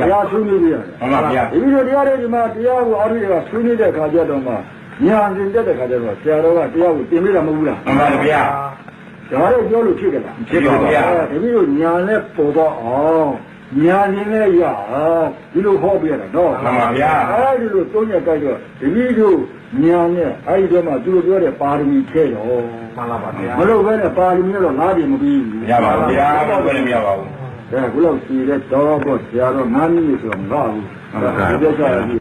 တရားဆွေးနွေးပြရတယ်မှန်ပါဗျာဒီလိုတရားတွေဒီမှာတရားကိုအားထုတ်ရဆွေးနွေးတဲ့ခါကျတော့မှညာတင်တက်တဲ့ခါကျတော့ဆရာတော်ကတရားကိုတင်ပြတာမဟုတ်ဘူးလားမှန်ပါဗျာဒါတော့ပြောလို့ဖြစ်ကြလားဖြစ်ပါဗျာတပည့်တို့ညာနဲ့ပေါ်တော့အောင်ညာနေနဲ့ရအောင်ဒီလိုဟောပြရတာနော်မှန်ပါဗျာအဲဒီလိုသုံးရကြိုက်တော့တပည့်တို့ညာနဲ့အဲဒီတော့မှသူတို့ပြောတဲ့ပါရမီထဲတော့မှန်ပါပါဗျာမလို့ပဲနဲ့ပါရမီတော့ငါးပြမပြီးဘူးမရပါဘူးဗျာဘယ်နဲ့မရပါဘူး အဲခုလောက်စီတဲ့တော့ပေါ့ဆရာတော်ငါးမိနစ်ဆိုတော့မဟုတ်ဘူးဟုတ်ပါဘူးပြောကြရပြီ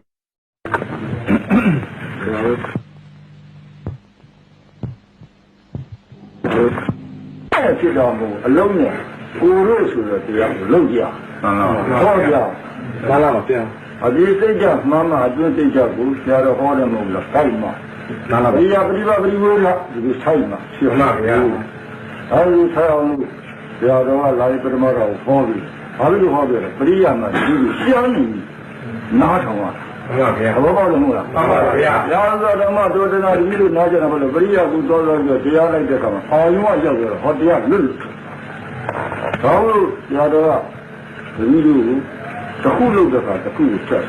အဲ့ဖြစ်တော့မို့အလုံးနဲ့ကိုရို့ဆိုတော့တရားကိုလုံးကြမှန်ပါဗျာဟောကြမှန်ပါပါဗျာအဒီစိတ်ကြမှန်မှအတွင်းစိတ်ကြကိုဆရာတော်ဟောတယ်မဟုတ်လားကိုက်မှာမှန်ပါပပါရိယာပရိပါပရိဝေလာဒီလိုဆိုင်မှာရှိမှန်ပါဗျာအဲဒီဆိုင်အောင်လို့ ဆရာတော်ကလာပြီးပထမတော့ဟောပြီးဘာလို့ဟောပြလဲပရိယာမှာဒီလိုရှင်းနေနားထောင်ရမှန်ပါဗျာသဘောပေါက်လို့မဟုတ်လားမှန်ပါဗျာညာသောဓမ္မသောတနာဒီလိုနားကြတာဘလို့ပရိယာကူတော်တော်ပြောတရားလိုက်တဲ့အခါမှာအာယုံကရောက်ကြတော့ဟောတရားလွတ်လွတ်ဒါလို့ဆရာတော်ကဒီလိုကိုတစ်ခုလုပ်တဲ့အခါတစ်ခုကိုချက်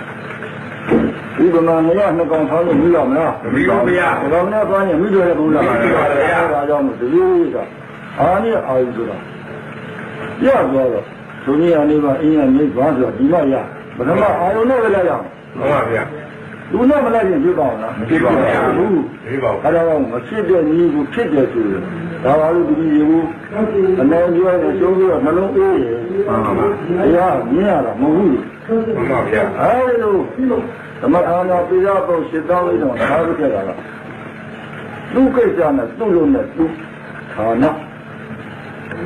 ဒီကမှာမရနှစ်ကောင်ဆောင်းလို့မိတော့မလားမပြီးပါဗျာဒါကမနဲ့သွားရင်မိတော့ရဘူးလားမိပါပါဗျာဒါကြောင့်မို့ဒီလိုကအာနိအာယုဆိုတာ ရသွားတော့သူကြီးအနေပါအင်းရနေသွားဆိုတော့ဒီမှရပထမအာယုံနဲ့ပဲလိုက်ရအောင်မှန်ပါဗျာလူနဲ့မလိုက်ရင်ဖြစ်ပါအောင်လားမဖြစ်ပါဘူးဗျာဘူးဒီပါဘူးအဲဒါကမဖြစ်တဲ့နည်းကိုဖြစ်တယ်ဆိုရင်ဒါပါလို့ဒီလိုမျိုးအနေပြောရင်ကျိုးပြီးတော့နှလုံးအေးရယ်မှန်ပါပါတရားမြင်ရတာမဟုတ်ဘူးမှန်ပါဗျာအဲလိုဓမ္မအာနာပိယပုတ်ရှင်းတောင်းလိုက်တော့ဒါလို့ပြတာကသူကိစ္စနဲ့သူ့လိုနဲ့သူဌာန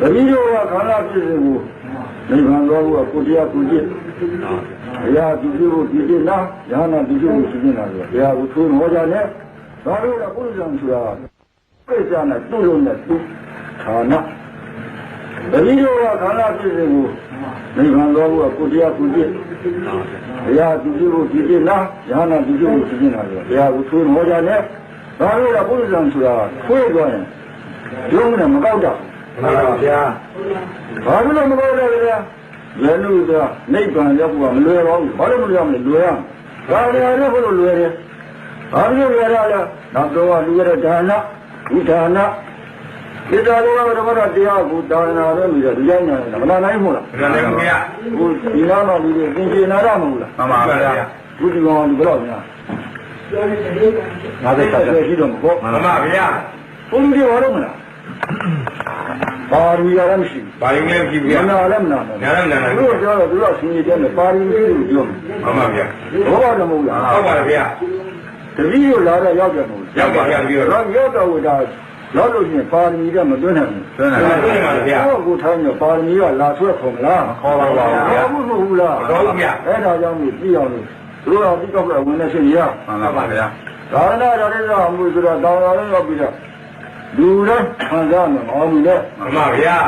တတိယကခန္ဓာပြည့်စုံကိုနိဗ္ဗာန်တော်ကကိုတရားကိုကြည့်ဘုရားဒီလိုဒီဒီနာယဟနာဒီလိုရှိနေတာဆိုဘုရားကိုထိုးဟောကြနဲ့ဒါလို့ကပုရိသံဆိုတာကိစ္စနဲ့သူ့လိုနဲ့သူဌာနတတိယကခန္ဓာပြည့်စုံကိုနိဗ္ဗာန်တော်ကကိုတရားကိုကြည့်ဘုရားဒီလိုဒီဒီနာယဟနာဒီလိုရှိနေတာဆိုဘုရားကိုထိုးဟောကြနဲ့ဒါလို့ကပုရိသံဆိုတာထွေးသွားရင်ရုံးနဲ့မကောက်တော့ မှန်ပါဗျာဘာလို့လဲမကောက်လဲဗျာဘယ်လိုသာနိဗ္ဗာန်ရောက်ဖို့ကမလွယ်ပါဘူးဘာလို့မလွယ်မလဲလွယ်ရဘာလို့လဲဘယ်လိုလွယ်လဲဘာလို့လွယ်ရလဲနောက်တော့လူရတဲ့ဒါနဝိဒါနဒီတော်လေးကဓမ္မတရားကိုဒါနာရဲပြီးတော့ဒီတိုင်းညာနေတာမနာနိုင်ဘူးလားမှန်ပါဗျာဟိုဒီနာမလူတွေသင်္ကေနာရမဟုတ်လားမှန်ပါဗျာဘုရားကောင်ဒီဘယ်တော့များငါသက်သက်ရှိတော့မဟုတ်မှန်ပါဗျာဘုန်းကြီးတွေဘာလို့မလား ပါရမီရမရှိဘူးဘာလို့လဲကြည့်မဗျာနာလည်းမနာဘူးနားလည်းမနာဘူးသူတို့ပြောတော့သူတို့ဆင်းရဲတယ်နဲ့ပါရမီလို့ပြောမှန်ပါဗျာဘောပါလည်းမဟုတ်လားဟုတ်ပါဗျာတတိယလာတော့ရောက်တယ်မဟုတ်ရောက်ပါဗျာတပည့်တော်တော့ရောက်တော့ဒါရောက်လို့ရှိရင်ပါရမီကမသွင်းနိုင်ဘူးသွင်းနိုင်ပါဘူးဗျာဟောကိုထိုင်းတော့ပါရမီကလာထွက်ခုံလားခေါ်ပါပါဗျာဘူးမဟုတ်ဘူးလားမတော်ဘူးဗျာအဲ့ဒါကြောင့်မို့ပြအောင်လို့သူတို့ကဒီတော့ကဝင်နေရှင်ရမှန်ပါဗျာဒါနတော်တဲ့တော့မှုဆိုတော့တောင်းတော်လေးရောက်ပြီးတော့ လူလည်းခံစားမှာမအောင်ဘူးလေမှန်ပါဗျာ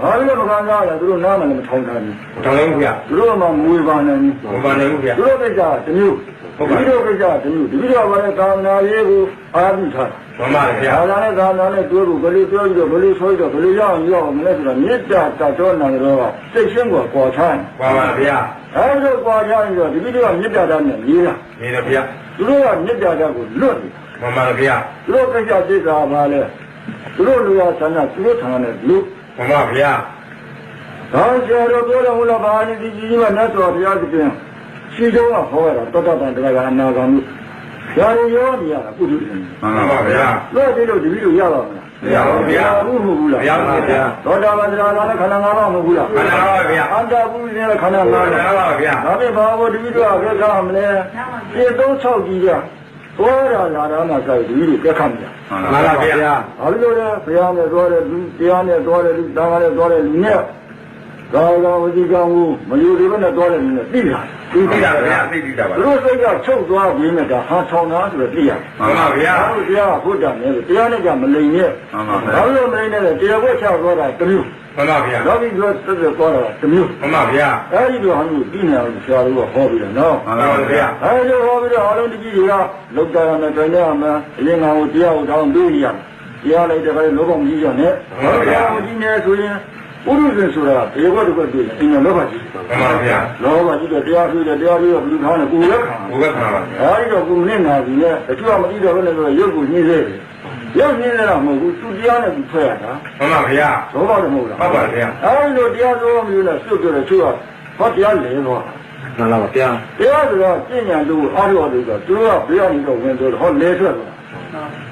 ဘာလို့မခံစားရလဲသူတို့နားမလည်းမထောင်ထားဘူးတော်လုံးဗျာသူတို့မှမွေပါနိုင်ဘူးဘုံပါနေဘူးဗျာသူတို့ကိစ္စကတစ်မျိုးဟုတ်ပါဒီလိုကိစ္စကတစ်မျိုးဒီလိုကလည်းသာမဏေရေးကိုအားပြုထားမှန်ပါဗျာဒါကလည်းသာမဏေနဲ့တွေ့ဖို့ဘယ်လိုပြောပြီးတော့ဘယ်လိုဆိုပြီးတော့ဘယ်လိုရအောင်ရအောင်မလဲဆိုတော့မေတ္တာတတ်တော်နိုင်တော့စိတ်ရှင်းကိုပေါ်ချမ်းပါပါဗျာအဲလိုပေါ်ချမ်းပြီးတော့ဒီလိုကမေတ္တာတတ်နဲ့ရေးတာနေတယ်ဗျာသူတို့ကမေတ္တာတတ်ကိုလွတ်နေမှန်ပါဗျာသူတို့ကိစ္စသိတာပါလေ သူတို့လူရဆန္ဒသူတို့ထံနဲ့လူမှန်ပါဗျာဒါဆရာတော်ပြောတယ်ဟုတ်လားဘာနိတိကြီးကြီးကနတ်တော်ဘုရားသခင်ရှိကြောင်းကဟောရတာတောတတန်တရားကအနာဂါမိဆရာတော်ရောနေရတာပုထုရှင်မှန်ပါဗျာလို့ဒီလိုတပည့်လို့ရပါမလားမရပါဘူးဗျာဘူးမဟုတ်ဘူးလားမရပါဘူးဗျာသောတာပန်တရားကလည်းခန္ဓာ၅ပါးမဟုတ်ဘူးလားခန္ဓာ၅ပါးဗျာအန္တပုရိသေခန္ဓာ၅မှပါးန်ပါဗျာဒါပေမဲ့ဘာလို့တပည့်တို့ကပြတ်သားမလဲပြေသုံး၆ကြီးက သွားရလာတာမှစိုက်တပည့်တို့ပြတ်ခတ်မြာမှန်ပါဗျာဘာလို့လဲဘုရားနဲ့သွားတယ်လူတရားနဲ့သွားတယ်လူတာဃာနဲ့သွားတယ်လူနဲ့ ဒါကဝစီကံကိုမယူသေးဘဲနဲ့သွားတယ်လူနဲ့သိတာသိတာဗျာသိတာပါသူတို့စိတ်ကချုပ်သွားပြီးမြတ်တာဟာထောင်တာဆိုတော့သိရမှန်ပါဗျာဘုရားကဘုဒ္ဓနဲ့တရားနဲ့ကမလိမ်နဲ့မှန်ပါဗျာဘာလို့မလိမ်နဲ့တရားဝက်ချသွားတာတမျိုးမှန်ပါဗျာနောက်ပြီးတော့သက်သက်သွားတာတမျိုးမှန်ပါဗျာအဲဒီလိုဟာမျိုးပြီးနေအောင်ဆရာတို့ကဟောပြီးတယ်နော်မှန်ပါဗျာအဲဒီလိုဟောပြီးတော့အားလုံးတကြီးတွေကလောက်တာနဲ့တွင်ရမှာအရင်ကဟိုတရားကိုတောင်းပေးရတရားလိုက်တဲ့ခါလောဘမကြီးရနဲ့ဘာလို့တရားမကြီးနေဆိုရင် ပုရုဇဉ်ဆိုတာဘေဘတ်တစ်ခွက်တွေ့ရင်အင်္ဂလောဘကြီးမှန်ပါဗျာလောဘကြီးတော့တရားတွေ့တယ်တရားတွေ့တော့ဘလူထားတယ်ကိုယ်လည်းခံဘုရားခံပါဗျာအဲဒီတော့ကိုမနစ်နာပြီလေတချို့ကမသိတော့ဘယ်နဲ့ဆိုရုပ်ကိုညှင်းစေတယ်ရုပ်ညှင်းနေတာမဟုတ်ဘူးသူတရားနဲ့သူဖွဲ့ရတာမှန်ပါဗျာလောဘလည်းမဟုတ်လားဟုတ်ပါဗျာအဲဒီလိုတရားတော်မျိုးနဲ့စွတ်ကြတယ်ချို့ကဟောတရားလဲတော့မှန်လားပါဗျာတရားဆိုတော့ပြညာလို့အားရလို့ဆိုသူတို့ကဘေးကနေတော့ဝင်တော့ဟောလဲထွက်သွား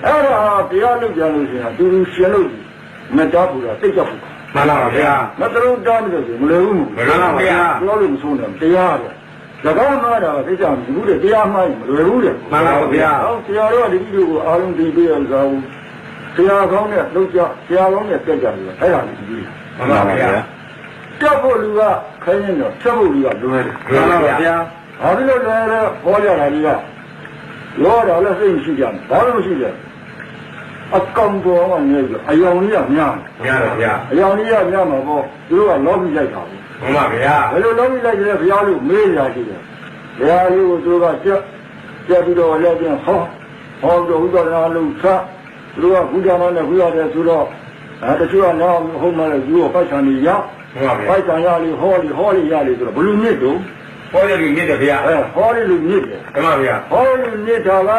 အဲ့ဒါတရားလုပ်ကြလို့ရှိရင်သူသူရှင်လို့မတောက်ဘူးလားသိကြဘူး မှန်လားပါဗျာမတရုံတောင်းလို့ဆိုမလွယ်ဘူးမလွယ်ပါဗျာပြောလို့မဆုံးတယ်တရားတယ်၎င်းမှားတာသိကြဘူးတဲ့တရားမှားရင်မလွယ်ဘူးတဲ့မှန်လားပါဗျာဟောဆရာတော်ကဒီလိုကိုအားလုံးသိပေးရကြဘူးဆရာကောင်းနဲ့လုပ်ကြဆရာကောင်းနဲ့တက်ကြတယ်အဲ့ဒါကိုကြည့်မှန်ပါဗျာတက်ဖို့လူကခိုင်းရင်တော့တက်ဖို့လူကလွယ်တယ်မှန်လားပါဗျာဘာဖြစ်လို့လဲလဲဟောကြတာကြီးကလောတာလည်းစိတ်မရှိကြဘူးဘာလို့မရှိကြ အကောင်ပေါ်ကနေပြီးအယောင်ကြီးကများဗျာဗျာအယောင်ကြီးကများမှာပေါ့သူတို့ကလောပြီးလိုက်တာဘူးမှန်ပါဗျာဘယ်လိုလောပြီးလိုက်ကြလဲဘုရားလို့မေးရရှိတယ်ဘုရားလေးကိုသူတို့ကကြက်ကြက်ပြီးတော့လည်းပြန်ဟောဟောတော့ဥဒနာလုံးစသူတို့ကဘုရားနာနဲ့ဘုရားတဲ့ဆိုတော့အဲတချို့ကတော့ဟုတ်မှလည်းသူတို့ပိုက်ဆံကြီးရမှန်ပါဗျာပိုက်ဆံရလေးဟောလေးဟောလေးရလေးဆိုတော့ဘယ်လိုမြစ်တော့ဟောရလူမြင့်တယ်ဗျာအဲဟောလေးလို့မြစ်တယ်မှန်ပါဗျာဟောလူမြစ်တာက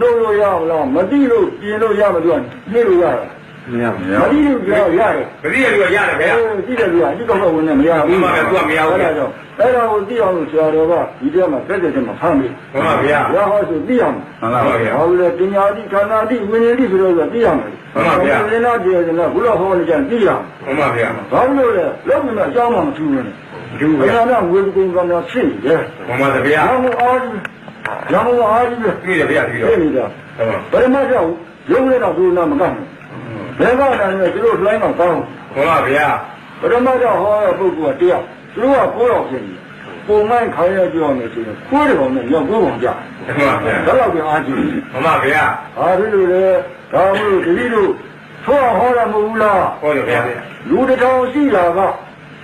လို့လို့ရမလားမတိလို့ပြင်လို့ရမလို့မြစ်လို့ရတာမရပါမတိလို့ပြောရတယ်ပရိယလူကရတယ်ဗျာအဲဒီတဲ့လူကအဒီတော့ဝင်နေမရဘူးမှန်ပါဗျာသူကမရဘူးအဲ့ဒါကြောင့်အဲ့ဒါကိုသိအောင်လို့ဆရာတော်ကဒီထဲမှာတက်တဲ့ထဲမှာဖမ်းပြီမှန်ပါဗျာဘုရားဟောဆိုသိအောင်မှန်ပါဗျာဟောလို့ပညာတိဌာနာတိဝိညာဉ်တိဆိုတော့သိအောင်မှန်ပါဗျာဝိညာဉ်တိဆိုတော့ဘုရားဟောနေကြသိအောင်မှန်ပါဗျာဘာလို့လဲလောက်ပြီးမှအကြောင်းမှမထူးဘူးနဲ့ဒူဘုဗျာရားကဝေကုံကံတော်ဖြစ်နေတယ်မှန်ပါဗျာရမအားကြီး ရမအားကြီးပဲတွေ့တယ်ဗျာပြီးတော့ဖြစ်နေတာဟုတ်ပါပရမတ်ရောက်ရုပ်နဲ့တော့ဒုနာမကတ်ဘူးဘယ်ကတော့လည်းသူတို့လှိုင်းတော့ကောင်းမှန်ပါဗျာပရမတ်ရောက်ဟောတဲ့ပုဂ္ဂိုလ်ကတရားသူတို့ကကိုယ်တော်ဖြစ်နေပုံမှန်ခိုင်းရပြောမယ်ဆိုရင်ခွေးတော်နဲ့ရောက်ကိုယ်ပုံကြမှန်ပါဗျာဒါတော့ပြန်အားကြီးမှန်ပါဗျာအားဒီလိုလေဒါမှမဟုတ်တတိတို့သောဟောရမဟုတ်ဘူးလားဟောတယ်ဗျာလူတစ်ထောင်ရှိလာက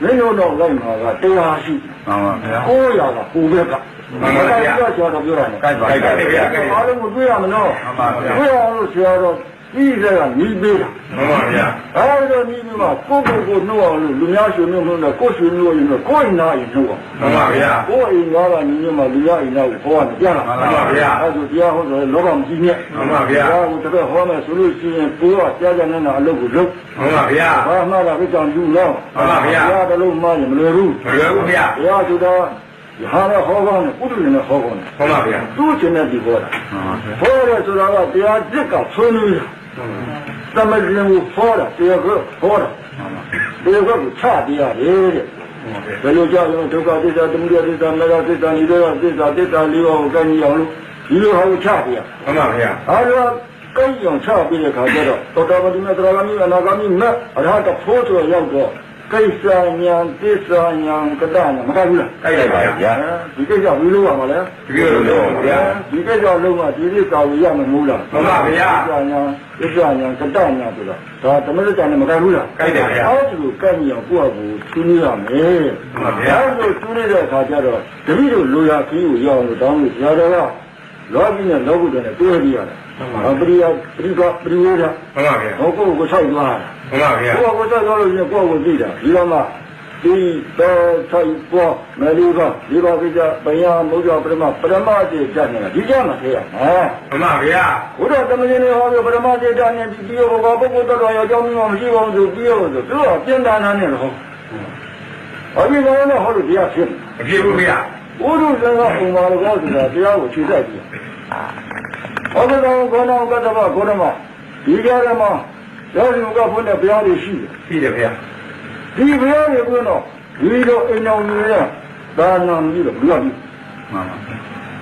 မင်းတို့တော့လိုက်မှာကတရားရှိမှန်ပါဗျာကိုယ်ရတာကိုယ်ဘက်က တော့ကျော်တော့ပြောရတယ်ကြိုက်ပါကြိုက်ပါတယ်ဗျာအားလုံးကိုတွေ့ရမလို့မှန်ပါဗျာတွေ့ရလို့ဆရာတော်ပြီးတဲ့ကညီးပေးတာမှန်ပါဗျာအဲဒီတော့ညီးပြီးမှကိုယ့်ကိုယ်ကိုနှုတ်အောင်လို့လူများရှင်မျိုးနှုတ်တယ်ကိုယ်ရှင်မျိုးရင်တော့ကိုယ်နာရင်နှုတ်အောင်မှန်ပါဗျာကိုယ်အိမ်သားကညီးမျိုးမှလူများအိမ်သားကိုဟောရတယ်ကြားလားမှန်ပါဗျာအဲဒါတရားဟောဆိုလောကမကြီးနဲ့မှန်ပါဗျာဒါကိုတပည့်ဟောမယ်ဆိုလို့ရှိရင်ကိုယ်ကကြားကြနေတာအလုပ်ကိုလုပ်မှန်ပါဗျာဘာမှလာပြကြောင်ယူတော့မှန်ပါဗျာတရားတစ်လုံးမှရင်မလွယ်ဘူးမလွယ်ဘူးဗျာတရားဆိုတာ ဟာရဟောကောင်းတယ်ပုထုဇဉ်နဲ့ဟောကောင်းတယ်မှန်ပါဗျာသူ့ချင်းနဲ့ဒီဟောတာမှန်ပါဗျာဟောတယ်ဆိုတာကတရားจิตကဆွေးနွေးတာသမဂရင်ကိုဟောတာတရားကဟောတာတရားကိုချတရားလေတဲ့ဘယ်လိုကြောက်လဲဒုက္ခသစ္စာသမုဒယသစ္စာမေဃသစ္စာနိရောဓသစ္စာသစ္စာလေးပါးကိုကံကြီးအောင်လို့ဒီလိုဟာကိုချတရားမှန်ပါဗျာအားလုံးကံကြီးအောင်ချပြီးတဲ့ခါကျတော့သောတာပတိမေသရဂမိအနာဂမိမအရဟတဖို့ဆိုရောက်တော့ ကိစ္စညာသစ္စာညာကတ္တညာမကဘူးလားကြိုက်တယ်ဗျာဒီကိစ္စဘယ်လိုရမှာလဲဒီလိုလို့ဗျာဒီကိစ္စလုံးဝဒီလိုကာဝေရမှာမဟုတ်လားမှန်ပါဗျာကိစ္စညာကိစ္စညာကတ္တညာဆိုတာဒါသမဏေတန်နဲ့မကဘူးလားကြိုက်တယ်ဗျာအဲ့ဒီလိုကံညာကိုယ့်အကူသူးနေရမယ်မှန်ပါဗျာအဲ့လိုသူးနေတဲ့အခါကျတော့တတိတို့လိုရာခီးကိုရောက်လို့တောင်းလို့ဆရာတော်ကလောကီနဲ့လောကုတ္တနဲ့တွဲပြီးရတယ် ပရိယပရိကပရိဝေဒမှန်ပါဗျာဟောကိုယ်ကိုဆိုင်သွားတာမှန်ပါဗျာကိုယ့်ကိုဆိုင်သွားလို့ရှင်ကိုယ့်ကိုသိတာဒီတော့မှဒီတော့ဆိုင်ပေါ်မလီကဒီပါကိစ္စဘယမုဒ္ဒပရမပရမအတိကြနေတာဒီကြမှာသေးရဟဲ့မှန်ပါဗျာဘုရားသမဏေဟောပြောပရမစေတနဲ့ပြီးရောဘောပုဂ္ဂိုလ်တော်တော်ရောအကြောင်းမျိုးမရှိပါဘူးဆိုပြီးရောဆိုသူကပြင်တာနာနဲ့ဟောအဘိဓမ္မာနဲ့ဟောလို့တရားဖြစ်အပြည့်ဘူးဗျာဘုရုဇင်ကပုံပါလို့ကောဆိုတာတရားကိုခြေဆိုင်ပြီး ဟောကတော့ခေါင်းတော်ကတ္တဗဂေါရမဒီကြရမှာရောစုကဖွင့်တဲ့ဘုရားတွေရှိတယ်ရှိတယ်ဗျာဒီဘုရားတွေကွန်းတော့ဒီလိုအိမ်တော်ကြီးရဒါနာမကြီးတော့ဘုရားကြီးမှန်ပါ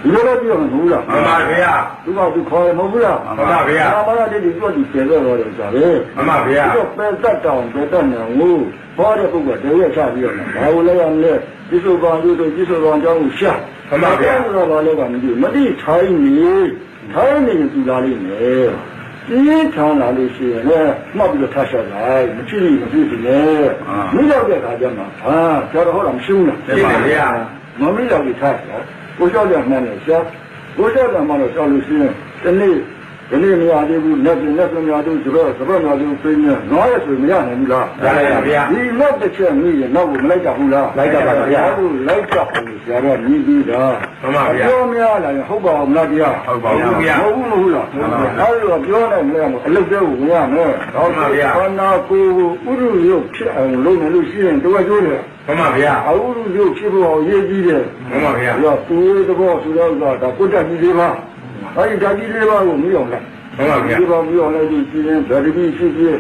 ဒီလိုလည်းပြောမှာမဟုတ်လားမှန်ပါဗျာသူကသူခေါ်ရမဟုတ်ဘူးလားမှန်ပါဗျာအာမရတိဒီတော့ဒီကျေတော့တယ်ဆိုတာပဲမှန်ပါဗျာဒီတော့ပဲတတ်တောင်ပဲတတ်နေကိုဟောတဲ့ပုဂ္ဂိုလ်တည်းရချပြီးတော့ဘာလို့လဲရမလဲဒီစုကောင်ယူတို့ဒီစုကောင်အကြောင်းကိုရှာမှန်ပါဗျာဆိုတော့ဘာလဲကမသိဘူးမတိထိုင်းနေ ထိုင်းနေသူလာလိမ့်မယ်ပြင်းထန်လာလို့ရှိရင်လည်းမှတ်ပြီးတော့ထားရှာလိုက်မဖြစ်ဘူးမဖြစ်ဘူးလေမိရောက်တဲ့ခါကျမှဟာကျော်တော့ဟောတာမရှိဘူးလားရှိတယ်ဗျာမမီးရောက်ပြီးထားရှာကိုလျှောက်ရမှန်းတယ်ရှာကိုလျှောက်ရမှန်းတော့ကြောက်လို့ရှိရင်ဒီနေ့ ဒီနေ့မရသေးဘူးလက်ပြင်လက်ပြင်များတို့ဒီဘက်ဒီဘက်များတို့ပြင်နေနွားရဆိုမရနိုင်ဘူးလားရပါဗျာဒီလက်တစ်ချက်မိရင်နောက်ကိုမလိုက်ကြဘူးလားလိုက်ကြပါဗျာအဲ့လိုလိုက်ကြဘူးဆရာတော်မြည်ပြီးတာမှန်ပါဗျာပြောမရလာရင်ဟုတ်ပါအောင်လားတရားဟုတ်ပါဘူးဗျာမဟုတ်ဘူးမဟုတ်လားမှန်ပါဗျာအဲ့လိုပြောနိုင်မလဲအလုပ်တဲ့ကိုဝင်ရမယ်တော့မှန်ပါဗျာခန္ဓာကိုယ်ကိုဥရုရုပ်ဖြစ်အောင်လုပ်နေလို့ရှိရင်တော့ကျိုးတယ်မှန်ပါဗျာအဥရုရုပ်ဖြစ်ဖို့အောင်ရေးကြည့်တယ်မှန်ပါဗျာဒါသူရဲ့သဘောဆိုတော့ဒါကုတ္တကြီးလေးပါ အဲဒီဓာတ်ကြီးလေးပါကိုမပြောင်းလိုက်မှန်ပါဗျာဒီပါမပြောင်းလိုက်ဒီကြည့်ရင်ဗာတိရှိဖြစ်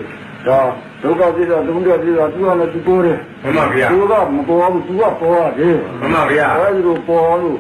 ဒါဒုက္ခပြတာဒုက္ခပြတာသူကလည်းသူပေါ်တယ်မှန်ပါဗျာသူကမပေါ်ဘူးသူကပေါ်ရတယ်မှန်ပါဗျာအဲဒီလိုပေါ်လို့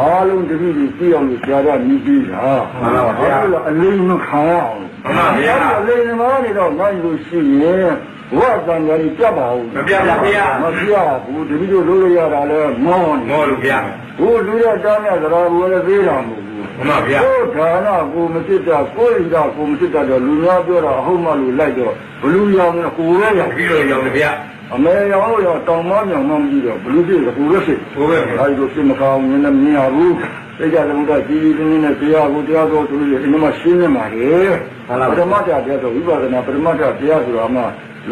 အားလုံးတတိကြီးပြအောင်လို့ကြားရမြည်ပြီးတာမှန်ပါဗျာအဲ့ဒါအလေးမခံရအောင်မှန်ပါဗျာအလေးမနေတော့နိုင်လို့ရှိရင်ဘဝတန်ကြာကြီးပြတ်ပါဦးမပြတ်ပါဗျာမပြတ်ဘူးတတိတို့လုပ်လို့ရတာလဲမောင်းနေမောလို့ဗျာဘိုးလူရတားမြတ်သရာဘိုးလည်းသေးတာမဟုတ်ဘူး မှန်ပါဗျာကိုယ်ဒါနကိုမစစ်တာကိုယ်ဣဒကိုမစစ်တာတော့လူများပြောတာအဟုတ်မှလို့လိုက်တော့ဘလူရောင်နဲ့ကိုယ်ရဲရောင်ပြီးတော့ရောင်ဗျာအမေရောင်လို့ရောတောင်မမြောင်မကြည့်တော့ဘလူဖြစ်ကိုယ်ရဲဖြစ်ဘိုးပဲဗျာအဲဒီလိုဖြစ်မကောင်းရင်လည်းမြင်ရဘူးသိကြတယ်ဘုရားကြီးကြီးတင်းတင်းနဲ့တရားကိုတရားတော်သူတွေအင်းမရှင်းနေမှာလေပရမတ္တတရားဆိုဝိပဿနာပရမတ္တတရားဆိုတာမှ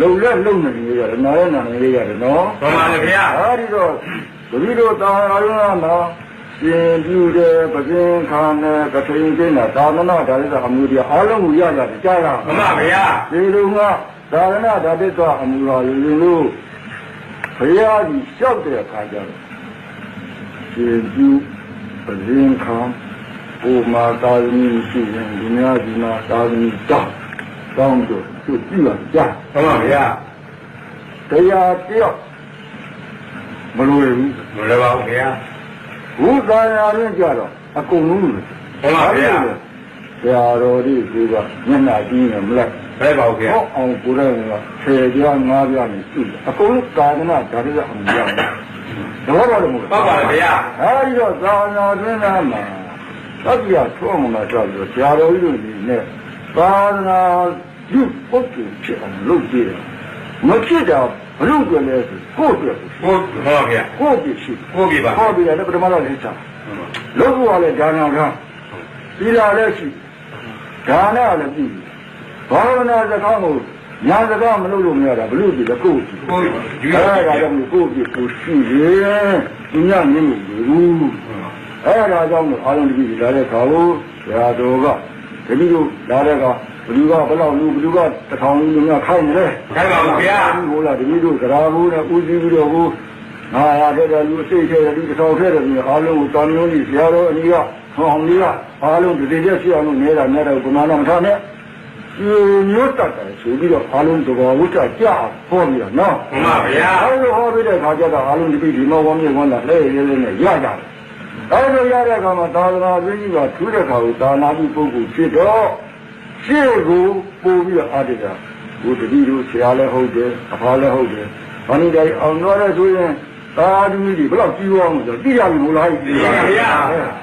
လုံလက်လုံနေနေရတယ်နားရနာနေရတယ်နော်မှန်ပါဗျာအဲဒီတော့တတိတို့တာယာရုံးမှာ ရှင်ပြုတဲ့ပဇင်ခံတဲ့ကထိန်ကျင်းတာသာသနာဒါရကအမှုတရားအလုံးကိုရရတယ်ကြားရမှန်ပါဗျာဒီလိုကသာသနာဓာတိကအမှုတော်ယူလို့ဘုရားကြီးလျှောက်တဲ့အခါကျတော့ရှင်ပြုပဇင်ခံဘုမာသာသမီရှိရင်ဒီများဒီမှာသာသမီတောင်းတောင်းတော့သူပြုရကြားမှန်ပါဗျာတရားတယောက်မလိုရဘူးမလွယ်ပါဘူးဗျာ ဘုသာယာရင်းကြတော့အကုန်လုံးလို့မှန်ပါဗျာဆရာတော်ဒီကမျက်နှာကြီးနဲ့မလက်ဘယ်ပါဘူးဗျာဟောအောင်ကိုယ်တိုင်ကဆယ်ပြားငါးပြားနဲ့ရှိတယ်အကုန်လုံးသာသနာဓာတ်ရအောင်ရအောင်တော့တော့မဟုတ်မှန်ပါဗျာအဲဒီတော့သာသနာတွင်သားမှာသတိရထုံးမှာကြောက်ပြီးဆရာတော်ကြီးတို့ဒီနဲ့သာသနာပြုပုဂ္ဂိုလ်ဖြစ်အောင်လုပ်ကြည့်တယ်မဖြစ်တာ ဘလို့ကြလဲဆိုကိုယ့်အတွက်ဘိုးမှန်ပါဗျာကိုယ့်ပြရှိဘိုးပြပါဟောပြီးတယ်ပထမတော့လေးချလောကကလည်းဒါနာကသီလလည်းရှိဒါနလည်းပြုဘာဝနာစကားကိုညာစကားမလုပ်လို့မရတာဘလို့ဒီလည်းကိုယ်ကြည့်ဘိုးယူရအဲပါဒါဗျာကြောင့်ကိုယ်ကြည့်ကိုရှိရင်သူညမြင်လို့ဘူးအဲဒါကြောင့်အားလုံးတတိလာတဲ့ခါကိုရာတော်ကတတိတို့လာတဲ့က ဘလူကဘလောက်လူဘလူကတထောင်လူများခိုင်းတယ်ခိုင်းပါဘူးဗျာဘုရားတတိတို့ကရာဘူးနဲ့ဦးစီးပြီးတော့ဘူးငါရတဲ့တဲ့လူအစိတ်ထဲလူတစ်ထောင်ထဲတဲ့လူအားလုံးကိုတာမျိုးကြီးဆရာတော်အကြီးကဆောင်းကြီးကအားလုံးဒီတည်းဖြစ်အောင်လို့နေတာနဲ့တော့ကမနာမထားနဲ့ဒီမျိုးတတ်တယ်ဆိုပြီးတော့အားလုံးသဘောဝတ္တကြာဟောပြီးတော့နော်မှန်ပါဗျာအားလုံးဟောပြီးတဲ့ခါကျတော့အားလုံးဒီဒီမောဝမ်းမြေဝမ်းလာလဲရဲရဲနဲ့ရကြတယ်အဲလိုရတဲ့အခါမှာသာသနာ့ပြည်ကြီးကထူးတဲ့ခါကိုသာနာပြုပုဂ္ဂိုလ်ဖြစ်တော့ ရှေ့ကိုပို့ပြီးတော့အားတတာဘုဒ္ဓတိတို့ဆရာလည်းဟုတ်တယ်အဖာလည်းဟုတ်တယ်ဘာလို့လဲအောင်တော့လဲဆိုရင်သာသမီတွေဘယ်တော့ကြီးအောင်ဆိုတော့သိရပြီမို့လားသိရပါဗျာ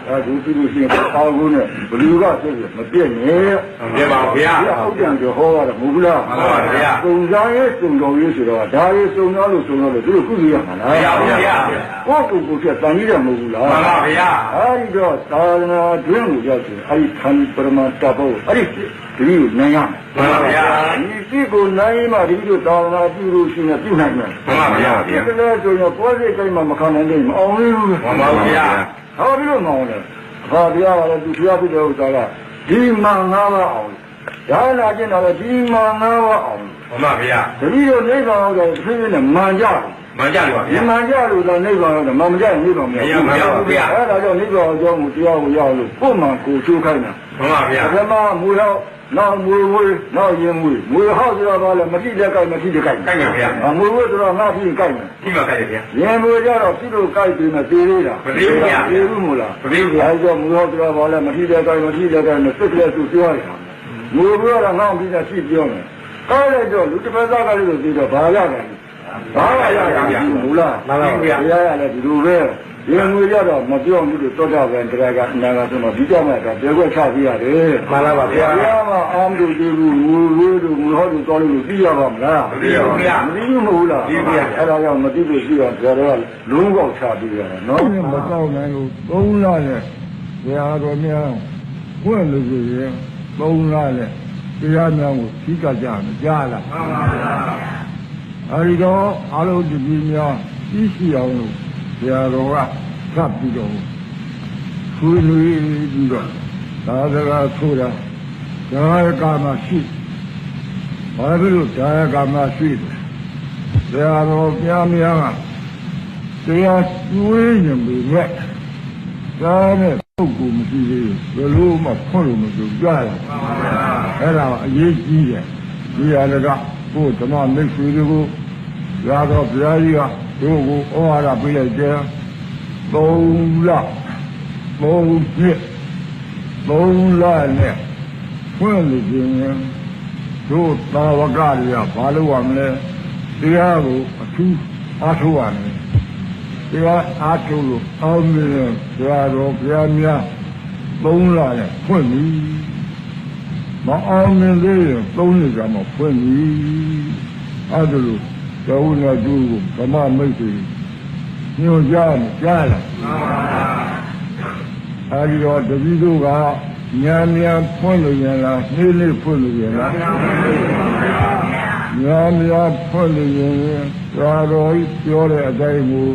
အဲဒီသူတို့ရှင်အာဟုနဲ့ဘလူကဆိုရမပြည့်နဲ့ပြပါဗျာဒီဟုတ်တယ်ကြောဟောရတယ်မဟုတ်ဘူးလားမှန်ပါဗျာစုံစမ်းရေးစုံတော်ရေးဆိုတော့ဒါရေးစုံစမ်းလို့စုံတော့လို့သူတို့ကုသိုလ်ရမှာလားဗျာဗျာကိုယ့်ကိုယ်ကိုယ်ချက်တန်ကြီးတယ်မဟုတ်ဘူးလားမှန်ပါဗျာအဲဒီတော့သာသနာတွင်းကိုရောက်တယ်အဲဒီခန္ဓာပရမတ္တဘုအဲဒီ ဒီကိုနိုင်ရမယ်မှန်ပါဗျာဒီစိတ်ကိုနိုင်မှဒီလိုသာသနာပြုလို့ရှိရင်ပြုနိုင်မယ်မှန်ပါဗျာဒီကလေးဆိုရင်ကိုယ်စိတ်တိုင်းမှာမခံနိုင်ဘူးမအောင်ဘူးမှန်ပါဗျာဟောပြီးတော့မအောင်လေဘာပြရလဲသူပြရဖြစ်တဲ့ဥစ္စာကဒီမှငါးပါးအောင်ဒါလာကျင်တော့ဒီမှငါးပါးအောင်မှန်ပါဗျာတတိယနိဗ္ဗာန်ဟုတ်တယ်ဖြည်းဖြည်းနဲ့မှန်ကြတယ်မှန်ကြတယ်ပါဒီဗျာမှန်ကြလို့တော့နိဗ္ဗာန်ဟုတ်တယ်မှန်မကြရင်နိဗ္ဗာန်မရဘူးမရဘူးဗျာအဲဒါကြောင့်နိဗ္ဗာန်အကြောင်းကိုတရားကိုရအောင်လို့ကိုယ်မှန်ကိုယ်ချိုးခိုင်းတာမှန်ပါဗျာပထမမူတော့ နောက်မူဝေးနောက်ရင်ဝေးမူဟောက်ဆိုတော့လည်းမတိတဲ့ကိုက်မတိတဲ့ကိုက်ကိုက်ပါဗျာအမူဝေးဆိုတော့ငါတိကိုက်မယ်ဒီမှာကြတယ်ဗျာရင်မူကြတော့ပြလို့ကိုက်ပြီးမှသေးသေးတာမသေးဘူးဗျာသေးဘူးမို့လားမသေးဘူးဗျာအဲကြောင့်မူဟောက်ဆိုတော့လည်းမတိတဲ့ကိုက်မတိတဲ့ကိုက်နဲ့စိတ်ကလေးသူပြောရတာမူဝေးကတော့ငါ့ပြီးတာရှိပြောမယ်ကောက်လိုက်တော့လူတစ်ပတ်သားကလေးကိုပြီးတော့ဘာရတာဘာရတာမူလားမှန်ပါဗျာတရားရလဲဒီလိုပဲ ဒီငွေရတော့မပြောဘူးလို့သောတာပန်တရားကအနာဂတ်ဆိုမှဒီကြမှာကပြေခွက်ချပြရတယ်မှန်ပါပါဗျာဘုရားမှာအာမတို့ဒီလူငွေဝေးတို့ငွေဟောတို့တော်လို့သိရပါမလားမသိပါဘူးဗျာမသိဘူးမဟုတ်လားသိပါဗျာအဲ့ဒါကြောင့်မသိလို့ရှိတော့ဆရာတော်ကလုံးပေါက်ချပြရတယ်နော်မကောက်နိုင်လို့သုံးလနဲ့ဆရာတော်များဘွဲ့လို့ဆိုရင်သုံးလားနဲ့တရားများကိုသိကကြမကြားလားမှန်ပါဗျာအဲဒီတော့အလုံးတကြီးများသိရှိအောင်လို့ ဆရာတော်ကသတ်ပြီးတော့ဆွေးနွေးပြီးတော့သာသနာဆိုတာဒါရကမရှိဘာဖြစ်လို့ဒါရကမရှိလဲဆရာတော်ပြားများကတရားကျွေးရင်ပြီးမဲ့ဒါနဲ့ပုဂ္ဂိုလ်မရှိသေးဘူးဘယ်လိုမှဖွင့်လို့မကြကြရဘူးမှန်ပါဗျာအဲ့ဒါအရေးကြီးတယ်ဒီဟာလည်းကကိုယ်ဓမ္မမိတ်ဆွေတွေကိုရာတော်ဘုရားကြီးက တို့ကိုဩဝါဒပေးလိုက်တယ်သုံးလသုံးနှစ်သုံးလနဲ့ဖွင့်လို့ခြင်းရင်တို့သာဝကတွေကဘာလို့ရမလဲတရားကိုအထူးအားထုတ်ရမယ်တရားအားထုတ်လို့အောင်မြင်ရင်ဘုရားတော်ဘုရားများသုံးလနဲ့ဖွင့်ပြီမအောင်မြင်သေးရင်သုံးနှစ်ကမှဖွင့်ပြီအဲ့ဒါလို့ ကျောင်းနဲ့တူကိုဓမ္မမိတ်ဆွေညွှန်ကြားနေကြားလာမှန်ပါဗျာအဲ့ဒီတော့တပည့်တို့ကညာညာဖွင့်လို့ရင်လားနှေးလေးဖွင့်လို့ရင်လားညာညာဖွင့်လို့ရင်သာတော်ကြီးပြောတဲ့အတိုင်းကို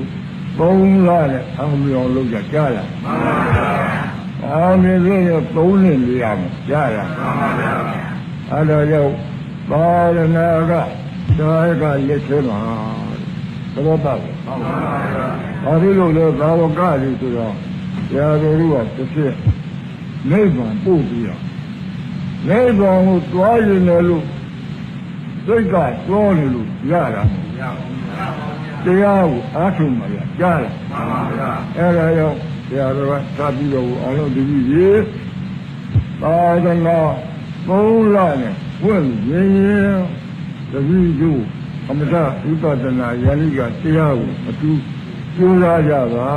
သုံးလနဲ့အောင်မြင်အောင်လုပ်ကြကြားလာမှန်ပါဗျာအောင်မြင်သေးရင်သုံးနှစ်လေးရမယ်ကြားလာမှန်ပါဗျာအဲ့ဒါကြောင့်ပါရဏက ဒါရကလက်ထဲမှာသဘောပေါက်တယ်မှန်ပါဗျာ။ဘာဖြစ်လို့လဲသာဝကကြီးဆိုတော့ရာဇဝကတစ်ဖြစ်နိဗ္ဗာန်ပို့ပြီးတော့နိဗ္ဗာန်ကိုတွားရင်လည်းလို့စိတ်ကတွားနေလို့ရတာမဟုတ်ရပါဗျာဘူးတရားကိုအားထုတ်မှရကြားတယ်မှန်ပါဗျာအဲ့ဒါကြောင့်ဆရာတော်ကသာပြီးတော့အလုံးတကြီးကြီးသာသနာသုံးလနဲ့ဝင့်ရင်း ရင်တကြီးကျိုးအမတဥပဒနာယန္တိကတရားကိုအတူကျိုးစားကြပါ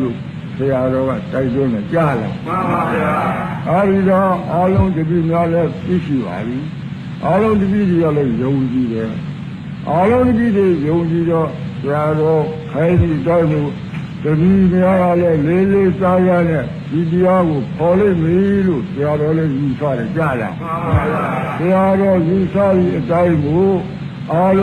လို့ဆရာတော်ကတိုက်တွန်းနေကြားလာမှန်ပါဗျာအဲဒီတော့အလုံးတကြီးများလည်းသိရှိပါပြီအလုံးတကြီးတွေကလည်းယုံကြည်တယ်အလုံးတကြီးတွေယုံကြည်တော့ဆရာတော်ခိုင်းပြီးတော့ လို့တကြီးများကလည်းလေးလေးစားရတဲ့ဒီတရားကိုပေါ်လိမ့်မည်လို့ဆရာတော်လည်းယူဆတယ်ကြားလာမှန်ပါဗျာဆရာတော်ယူဆပြီးအတိုင်းကိုအလုံး